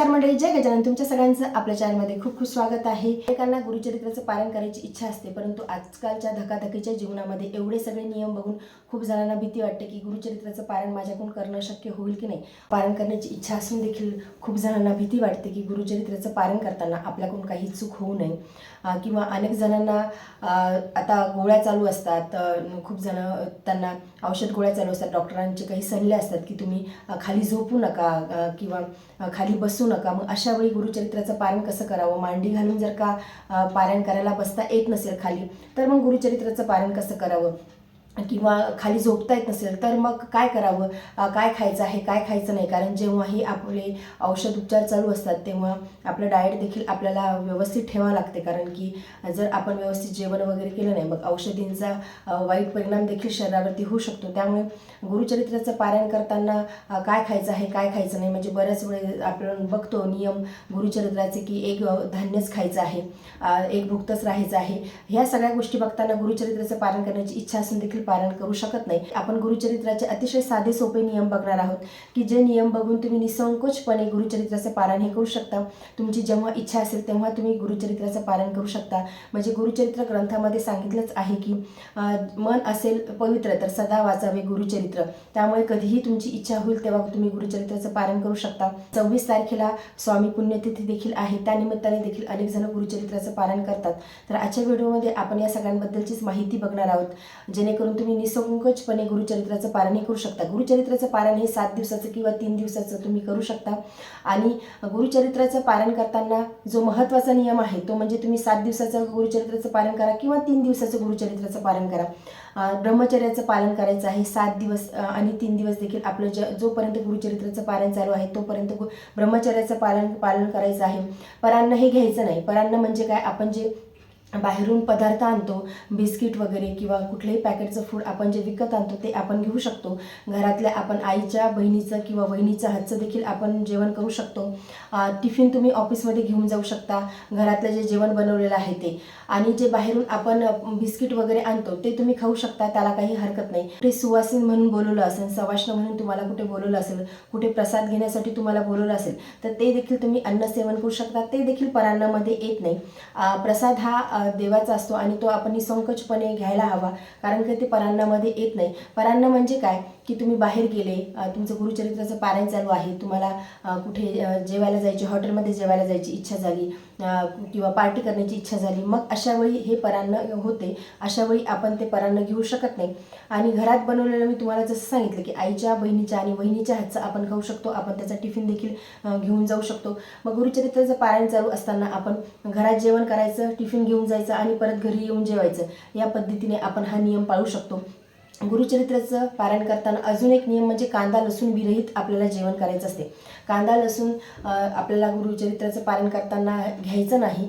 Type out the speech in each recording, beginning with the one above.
Oscar मंडळी जय गजानन. तुमच्या सगळ्यांचं आपल्या चॅनलमध्ये खूप खूप स्वागत आहे. एकांना गुरुचरित्राचं पालन करायची इच्छा असते परंतु आजकालच्या धकाधकीच्या जीवनामध्ये एवढे सगळे नियम बघून खूप जणांना भीती वाटते की गुरुचरित्राचं पालन माझ्याकडून करणं शक्य होईल की नाही? पालन करण्याची इच्छा असून देखील खूप जणांना भीती वाटते की गुरुचरित्राचं पालन करताना आपल्याकडून काही चूक होऊ नये. किंवा अनेक जणांना आता गोळ्या चालू असतात. खूप जण त्यांना औषध गोळ्या चालू असतात. डॉक्टरांचे काही सल्ले असतात की तुम्ही खाली झोपू नका किंवा खाली बसू नका. मग अशा वेळी गुरुचरित्राचं पारण कसं करावं? मांडी घालून जर का अं, पारायण करायला बसता येत नसेल खाली तर मग गुरुचरित्राचं पारण कसं करावं? किंवा खाली झोपता येत नसेल तर मग काय करावं? काय खायचं आहे काय खायचं नाही? कारण जेव्हाही आपले औषध उपचार चालू असतात तेव्हा आपलं डाएट देखील आपल्याला व्यवस्थित ठेवावं लागते. कारण की जर आपण व्यवस्थित जेवण वगैरे केलं नाही मग औषधींचा वाईट परिणाम देखील शरीरावरती होऊ शकतो. त्यामुळे गुरुचरित्राचं पारायण करताना काय खायचं आहे काय खायचं नाही म्हणजे बऱ्याच वेळे आपण बघतो नियम गुरुचरित्राचे की एक धान्यच खायचं आहे एक भुक्तच राहायचं आहे. ह्या सगळ्या गोष्टी बघताना गुरुचरित्राचं पारण करण्याची इच्छा असून देखील पालन करू शकत नाही. आपण गुरुचरित्राचे अतिशय साधे सोपे नियम बघणार आहोत की जे नियम बघून तुम्ही निसंकोचपणे गुरुचरित्राचे पालन हे करू शकता. तुमची जेव्हा इच्छा असेल तेव्हा तुम्ही गुरुचरित्राचं पालन करू शकता. म्हणजे गुरुचरित्र ग्रंथामध्ये सांगितलंच आहे की मन असेल पवित्र तर सदा वाचावे गुरुचरित्र. त्यामुळे कधीही तुमची इच्छा होईल तेव्हा तुम्ही गुरुचरित्राचं पालन करू शकता. सव्वीस तारखेला स्वामी पुण्यतिथी देखील आहे. त्यानिमित्ताने देखील अनेक जण गुरुचरित्राचं पालन करतात. तर आजच्या व्हिडिओमध्ये आपण या सगळ्यांबद्दलचीच माहिती बघणार आहोत. जेणेकरून तुम्ही निसंकोचपणे गुरुचरित्राचं पारायण करू शकता. गुरुचरित्राचं पारायण हे सात दिवसाचं किंवा तीन दिवसाचं तुम्ही करू शकता. आणि गुरुचरित्राचं पारायण करताना जो महत्त्वाचा नियम आहे तो म्हणजे तुम्ही सात दिवसाचं गुरुचरित्राचं पालन करा किंवा तीन दिवसाचं गुरुचरित्राचं पालन करा. ब्रह्मचर्याचं पालन करायचं आहे सात दिवस आणि तीन दिवस देखील आपलं ज जोपर्यंत गुरुचरित्राचं पालन चालू आहे तोपर्यंत गु ब्रह्मचर्याचं पालन पालन करायचं आहे. परान्न हे घ्यायचं नाही. परान्न म्हणजे काय? आपण जे बाहेरून पदार्थ आणतो बिस्किट वगैरे किंवा कुठलेही पॅकेटचं फूड आपण जे विकत आणतो ते आपण घेऊ शकतो. घरातल्या आपण आईच्या बहिणीचं किंवा वहिनीचं हातचं देखील आपण जेवण करू शकतो. टिफिन तुम्ही ऑफिसमध्ये घेऊन जाऊ शकता. घरातलं जे जेवण बनवलेलं आहे ते. आणि जे बाहेरून आपण बिस्किट वगैरे आणतो ते तुम्ही खाऊ शकता त्याला काही हरकत नाही. कुठे सुवासीन म्हणून बोलवलं असेल सवाष्ण म्हणून तुम्हाला कुठे बोलवलं असेल कुठे प्रसाद घेण्यासाठी तुम्हाला बोलवलं असेल तर ते देखील तुम्ही अन्न सेवन करू शकता. ते देखील परान्नामध्ये येत नाही. प्रसाद हा देवाचा असतो आणि तो आपण निसंकोचपणे घ्यायला हवा कारण की ते परान्नामध्ये येत नाही. परांना म्हणजे काय? की तुम्ही बाहेर गेले तुमचं गुरुचरित्राचं पारायण चालू आहे तुम्हाला कुठे जेवायला जायची हॉटेलमध्ये जेवायला जायची इच्छा झाली किंवा पार्टी करण्याची इच्छा झाली मग अशा वेळी हे परान्न होते. अशा वेळी आपण ते परान्न घेऊ शकत नाही. आणि घरात बनवलेलं मी तुम्हाला जसं सांगितलं की आईच्या बहिणीच्या आणि बहिणीच्या हातचं आपण खाऊ शकतो. आपण त्याचा टिफिन देखील घेऊन जाऊ शकतो. मग गुरुचरित्राचं पारायण चालू असताना आपण घरात जेवण करायचं टिफिन घेऊन जायचं आणि परत घरी येऊन जेवायचं. या पद्धतीने आपण हा नियम पाळू शकतो. गुरुचरित्राचं पारायण करताना अजून एक नियम म्हणजे कांदा लसूण विरहित आपल्याला जेवण करायचं असते. कांदा लसूण आपल्याला गुरुचरित्राचं पालन करताना घ्यायचं नाही.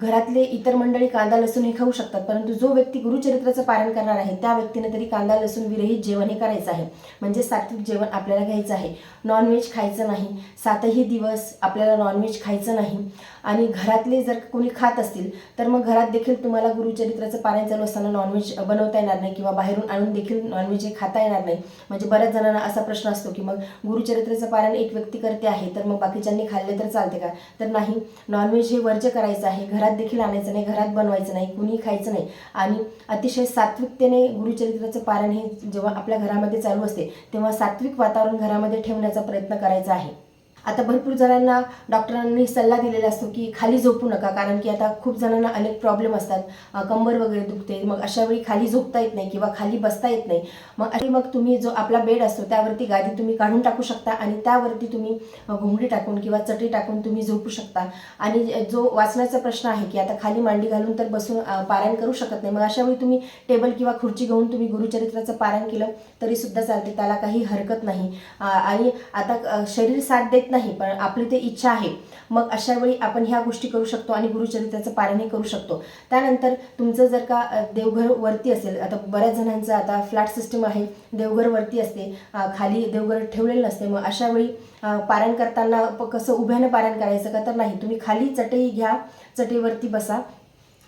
घरातले इतर मंडळी कांदा लसूण हे खाऊ शकतात परंतु जो व्यक्ती गुरुचरित्राचं पालन करणार आहे त्या व्यक्तीने तरी कांदा लसूण विरहित जेवण हे करायचं आहे. म्हणजे सात्विक जेवण आपल्याला घ्यायचं आहे. नॉनव्हेज खायचं नाही. सातही दिवस आपल्याला नॉनव्हेज खायचं नाही. आणि घरातले जर कोणी खात असतील तर मग घरात देखील तुम्हाला गुरुचरित्राचं पालन चालू असताना नॉनव्हेज बनवता येणार नाही किंवा बाहेरून आणून देखील नॉनव्हेज हे खाता येणार नाही. म्हणजे बऱ्याच जणांना असा प्रश्न असतो की मग गुरुचरित्राचं पालन एक व्यक्ती करते आहे तर मग बाकीच्यांनी खाल्ले तर चालते का? तर नाही नॉनव्हेज हे वर्ज्य करायचं आहे घरात देखील आणायचं नाही घरात बनवायचं नाही कुणी खायचं नाही. आणि अतिशय सात्विकतेने गुरुचरित्राचं पालन हे जेव्हा आपल्या घरामध्ये चालू असते तेव्हा सात्विक वातावरण घरामध्ये ठेवण्याचा प्रयत्न करायचा आहे. आता भरपूर जणांना डॉक्टरांनी सल्ला दिलेला असतो की खाली झोपू नका कारण की आता खूप जणांना अनेक प्रॉब्लेम असतात. कंबर वगैरे दुखते मग अशा वेळी खाली झोपता येत नाही किंवा खाली बसता येत नाही. मग अशी मग तुम्ही जो आपला बेड असतो त्यावरती गादी तुम्ही काढून टाकू शकता आणि त्यावरती तुम्ही घोंगडी टाकून किंवा चटी टाकून तुम्ही झोपू शकता. आणि जो वाचण्याचा प्रश्न आहे की आता खाली मांडी घालून तर बसून पारायण करू शकत नाही मग अशा वेळी तुम्ही टेबल किंवा खुर्ची घेऊन तुम्ही गुरुचरित्राचं पारायण केलं तरीसुद्धा चालते त्याला काही हरकत नाही. आणि आता शरीर साथ देत नाही पण आपली ते इच्छा आहे. मग अशा वेळी आपण ह्या गोष्टी करू शकतो आणि गुरुचरित्राचं पारणही करू शकतो. त्यानंतर तुमचं जर का देवघर वरती असेल आता बऱ्याच जणांचं आता फ्लॅट सिस्टम आहे देवघर वरती असते खाली देवघर ठेवलेलं नसते मग अशा वेळी पारायण करताना कसं उभ्यानं पारायण करायचं का? तर नाही तुम्ही खाली चटई घ्या चटईवरती बसा.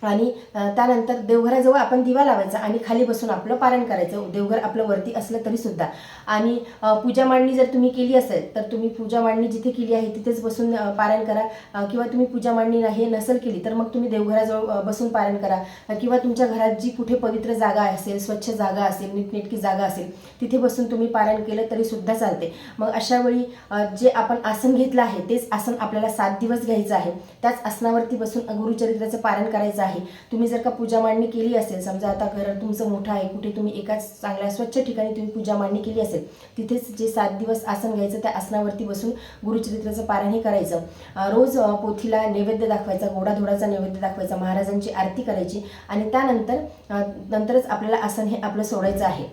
आणि त्यानंतर देवघराजवळ आपण दिवा लावायचा आणि खाली बसून आपलं पारण करायचं. देवघर आपलं वरती असलं तरी सुद्धा. आणि पूजा मांडणी जर तुम्ही केली असेल तर तुम्ही पूजा मांडणी जिथे केली आहे तिथेच बसून पारण करा. किंवा तुम्ही पूजा मांडणी हे नसेल केली तर मग तुम्ही देवघराजवळ बसून पारण करा. किंवा तुमच्या घरात जी कुठे पवित्र जागा असेल स्वच्छ जागा असेल नीटनेटकी जागा असेल तिथे बसून तुम्ही पारण केलं तरी सुद्धा चालते. मग अशा वेळी जे आपण आसन घेतलं आहे तेच आसन आपल्याला सात दिवस घ्यायचं आहे. त्याच आसनावरती बसून गुरुचरित्राचं पारण करायचं आहे. तुम्ही जर का पूजा मांडणी केली असेल समजा आता घर तुमचं मोठं आहे कुठे तुम्ही एकाच चांगल्या स्वच्छ ठिकाणी तुम्ही पूजा मांडणी केली असेल तिथेच जे सात दिवस आसन घ्यायचं त्या आसनावरती बसून गुरुचरित्राचं पारणही करायचं. रोज पोथीला नैवेद्य दाखवायचा गोडाधोडाचा नैवेद्य दाखवायचा महाराजांची आरती करायची आणि त्यानंतर नंतरच आपल्याला आसन हे आपलं सोडायचं आहे.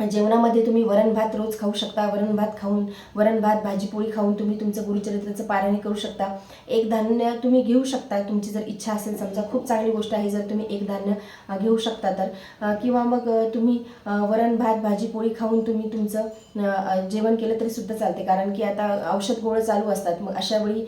जेवणामध्ये तुम्ही वरण भात रोज खाऊ शकता वरण भात खाऊन वरण भात भाजीपोळी खाऊन तुम्ही तुमचं गुरुचरित्राचं पारायण करू शकता. एक धान्य तुम्ही घेऊ शकता तुमची जर इच्छा असेल समजा खूप चांगली गोष्ट आहे जर तुम्ही एक धान्य घेऊ शकता तर. किंवा मग तुम्ही वरण भात भाजीपोळी खाऊन तुम्ही तुमचं जेवण केलं तरी सुद्धा चालते. कारण की आता औषध गोळं चालू असतात. मग अशा वेळी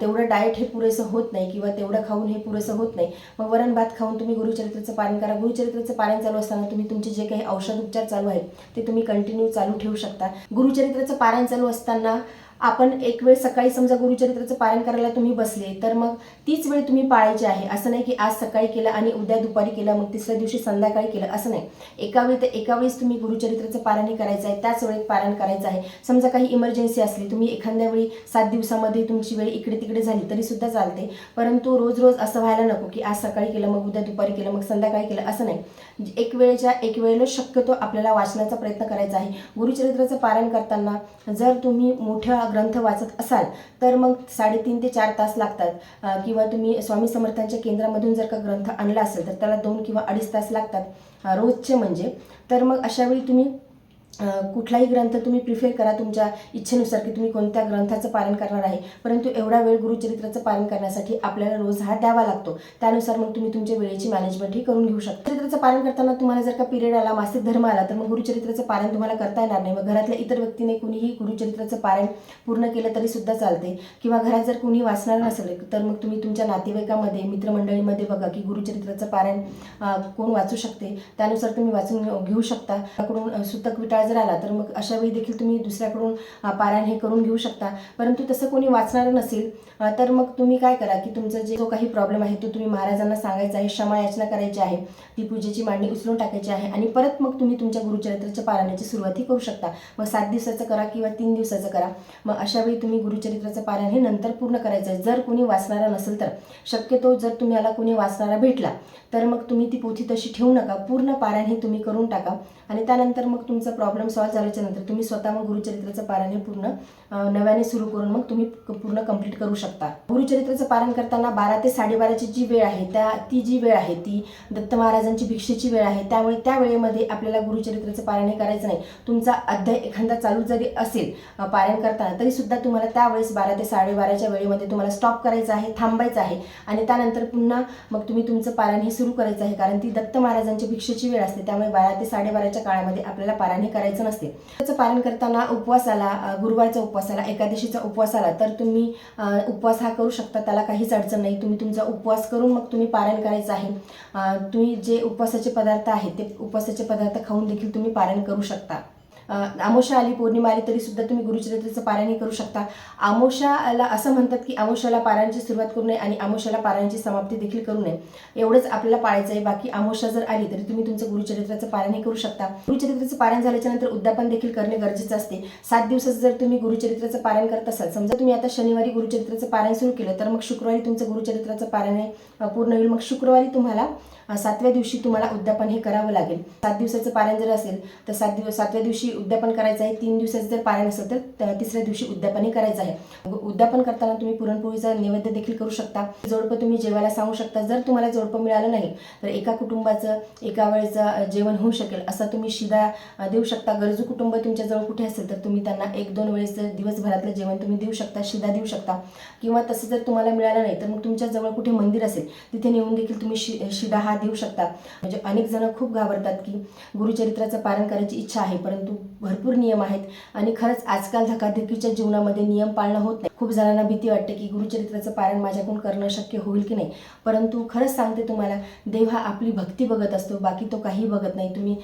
तेवढं डाएट हे पुरेसं होत नाही किंवा तेवढं खाऊन हे पुरेसं होत नाही. मग वरण भात खाऊन तुम्ही गुरुचरित्राचं पारायण करा. गुरुचरित्राचं पारायण चालू असताना तुम्ही तुमचे जे काही औषध उपचार चालू आहेत ते तुम्ही कंटिन्यू चालू ठेवू शकता. गुरुचरित्राचं पारायण चालू असताना आपण एक वेळ सकाळी समजा गुरुचरित्राचं पालन करायला तुम्ही बसले तर मग तीच वेळ तुम्ही पाळायची आहे. असं नाही की आज सकाळी केलं आणि उद्या दुपारी केलं मग तिसऱ्या दिवशी संध्याकाळी केलं. असं नाही. एका वेळी तर एका वेळेस तुम्ही गुरुचरित्राचं पालनही करायचं आहे त्याच वेळेत पालन करायचं आहे. समजा काही इमर्जन्सी असली तुम्ही एखाद्या वेळी सात दिवसामध्ये तुमची वेळ इकडे तिकडे झाली तरी सुद्धा चालते. परंतु रोज रोज असं व्हायला नको की आज सकाळी केलं मग उद्या दुपारी केलं मग संध्याकाळी केलं. असं नाही. एक वेळेच्या एक वेळेला शक्यतो आपल्याला वाचनाचा प्रयत्न करायचा आहे. गुरुचरित्राचं पालन करताना जर तुम्ही मोठ्या ग्रंथ वाचत असाल तर मग साडेतीन ते चार तास लागतात. किंवा तुम्ही स्वामी समर्थांच्या केंद्रामधून जर का ग्रंथ आणला असेल तर त्याला दोन किंवा अडीच तास लागतात रोजचे म्हणजे. तर मग अशावेळी तुम्ही कुठलाही ग्रंथ तुम्ही प्रिफेर करा तुमच्या इच्छेनुसार की तुम्ही कोणत्या ग्रंथाचं पालन करणार आहे. परंतु एवढा वेळ गुरुचरित्राचं पालन करण्यासाठी आपल्याला रोज हा द्यावा लागतो. त्यानुसार मग तुम्ही तुमच्या वेळेची मॅनेजमेंटही करून घेऊ शकता. चरित्राचं पालन करताना तुम्हाला जर का पिरियड आला मासिक धर्म आला तर मग गुरुचरित्राचं पालन तुम्हाला करता येणार नाही. मग घरातल्या इतर व्यक्तीने कुणीही गुरुचरित्राचं पालन पूर्ण केलं तरी सुद्धा चालते. किंवा घरात जर कुणी वाचणार नसेल तर मग तुम्ही तुमच्या नातेवाईकामध्ये मित्रमंडळीमध्ये बघा की गुरुचरित्राचं पालन कोण वाचू शकते? त्यानुसार तुम्ही वाचून घेऊ शकता. त्याकडून सुतक विटाळ जर आला तर मग अशा वेळी देखील तुम्ही दुसऱ्याकडून पारायण हे करून घेऊ शकता. परंतु तसं कोणी वाचणारं नसेल तर मग तुम्ही काय करा की तुमचा जे जो काही प्रॉब्लेम आहे तो तुम्ही महाराजांना सांगायचा आहे क्षमा याचना करायची आहे ती पूजेची मांडणी उचलून टाकायची आहे आणि परत मग तुम्ही तुमच्या गुरुचरित्राच्या पारायणाची सुरुवातही करू शकता. मग सात दिवसाचं करा किंवा तीन दिवसाचं करा. मग अशा वेळी तुम्ही गुरुचरित्राचं पारायण हे नंतर पूर्ण करायचं आहे. जर कोणी वाचणारा नसेल तर. शक्यतो जर तुम्हाला कोणी वाचणारा भेटला तर मग तुम्ही ती पोथी तशी ठेवू नका. पूर्ण पारायण हे तुम्ही करून टाका आणि त्यानंतर मग तुमचा प्रॉब्लेम सॉल्व्ह झाल्याच्यानंतर तुम्ही स्वतः मग गुरुचरित्राचं पारायण पूर्ण नव्याने सुरू करून मग तुम्ही क- पूर्ण कंप्लीट करू शकता. गुरुचरित्राचं पारायण करताना बारा ते साडेबाराची जी वेळ आहे त्या ती जी वेळ आहे ती दत्त महाराजांची भिक्षेची वेळ आहे त्यामुळे त्या वेळेमध्ये आपल्याला गुरुचरित्राचं पारायण हे करायचं नाही. तुमचा अध्याय एखादा चालू जरी असेल पारायण करताना तरी सुद्धा तुम्हाला त्यावेळेस बारा ते साडेबाराच्या वेळेमध्ये तुम्हाला स्टॉप करायचं आहे थांबायचं आहे आणि त्यानंतर पुन्हा मग तुम्ही तुमचं पारायण हे सुरू करायचं आहे कारण ती दत्त महाराजांची भिक्षेची वेळ असते त्यामुळे बारा ते साडेबाराच्या काळामध्ये आपल्याला पारायण हे करायचं करायचं नसते. त्याचं पालन करताना उपवासाला गुरुवारचा उपवासाला एकादशीचा उपवास आला तर तुम्ही उपवास हा करू शकता त्याला काहीच अडचण नाही. तुम्ही तुमचा उपवास करून मग तुम्ही पारायण करायचं आहे. तुम्ही जे उपवासाचे पदार्थ आहेत ते उपवासाचे पदार्थ खाऊन देखील तुम्ही पारायण करू शकता. आमोशा आली पौर्णिमा आली तरी सुद्धा तुम्ही गुरुचरित्राचं पारायण करू शकता. आमोशाला असं म्हणतात की आमोशाला पारायणची सुरुवात करू नये आणि आमोशाला पारायणची समाप्ती देखील करू नये. एवढंच आपल्याला पाळायचं आहे. बाकी आमोशा जर आली तरी तुम्ही तुमचं गुरुचरित्राचं पारायण करू शकता. गुरुचरित्राचं पारायण झाल्याच्यानंतर उद्यापन देखील करणे गरजेचं असते. सात दिवसाचं जर तुम्ही गुरुचरित्राचं पारायण करत असाल समजा तुम्ही आता शनिवारी गुरुचरित्राचं पारायण सुरू केलं तर मग शुक्रवारी तुमचं गुरुचरित्राचं पारायण पूर्ण होईल. मग शुक्रवारी तुम्हाला सातव्या दिवशी तुम्हाला उद्यापन हे करावं लागेल. सात दिवसाचं पारायण जर असेल तर सात दिवस सातव्या दिवशी उद्यापन करायचं आहे. तीन दिवसाचं जर पारायण असेल तर तिसऱ्या दिवशी उद्यापन हे करायचं आहे. उद्यापन करताना तुम्ही पुरणपोळीचा नैवेद्य देखील करू शकता. जोडपं तुम्ही जेवायला सांगू शकता. जर तुम्हाला जोडपं मिळालं नाही तर एका कुटुंबाचं एका वेळेचं जेवण होऊ शकेल असा तुम्ही शिदा देऊ शकता. गरजू कुटुंब तुमच्याजवळ कुठे असेल तर तुम्ही त्यांना एक दोन वेळेचं दिवसभरातलं जेवण तुम्ही देऊ शकता शिदा देऊ शकता. किंवा तसं जर तुम्हाला मिळालं नाही तर मग तुमच्याजवळ कुठे मंदिर असेल तिथे नेऊन देखील तुम्ही शि शिदा हा देऊ शकता म्हणजे अनेक जण खूप घाबरतात की गुरुचरित्राचं पालन करायची इच्छा आहे परंतु भरपूर नियम आहेत. आणि खरंच आजकाल धकाधकीच्या जीवनामध्ये नियम पाळणं होत नाही. खूप जणांना भीती वाटते की गुरुचरित्राचं पारायण माझ्याकडून करणं शक्य होईल की नाही. परंतु खरंच सांगते तुम्हाला देव हा आपली भक्ती बघत असतो बाकी तो काही बघत नाही. तुम्ही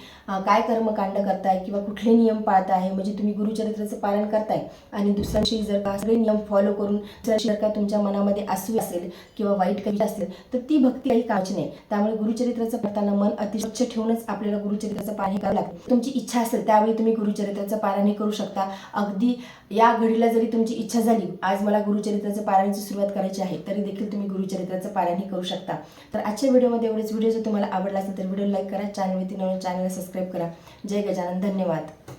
काय कर्मकांड करताय किंवा कुठले नियम पाळताय म्हणजे तुम्ही गुरुचरित्राचं पारायण करताय आणि दुसऱ्यांशी जर का सगळे नियम फॉलो करून जर का तुमच्या मनामध्ये असू असेल किंवा वाईट काही असेल तर ती भक्ती काही कामाची नाही. त्यामुळे गुरुचरित्राचं करताना मन अतिशय ठेवूनच आपल्याला गुरुचरित्राचं पारण करावं लागतं. तुमची इच्छा असेल त्यावेळी तुम्ही गुरुचरित्राचं पारायण हे करू शकता. अगदी या घडीला जरी तुमची इच्छा झाली आज मला गुरुचरित्राचं पारायणाची सुरुवात करायची आहे तरी देखील तुम्ही गुरुचरित्राचं पारायणही करू शकता. तर आजच्या व्हिडिओमध्ये एवढेच. व्हिडिओ जर तुम्हाला आवडला असेल तर व्हिडिओ लाईक करा चॅनलवरती नवीन चॅनलला सबस्क्राईब करा. जय गजानन. धन्यवाद.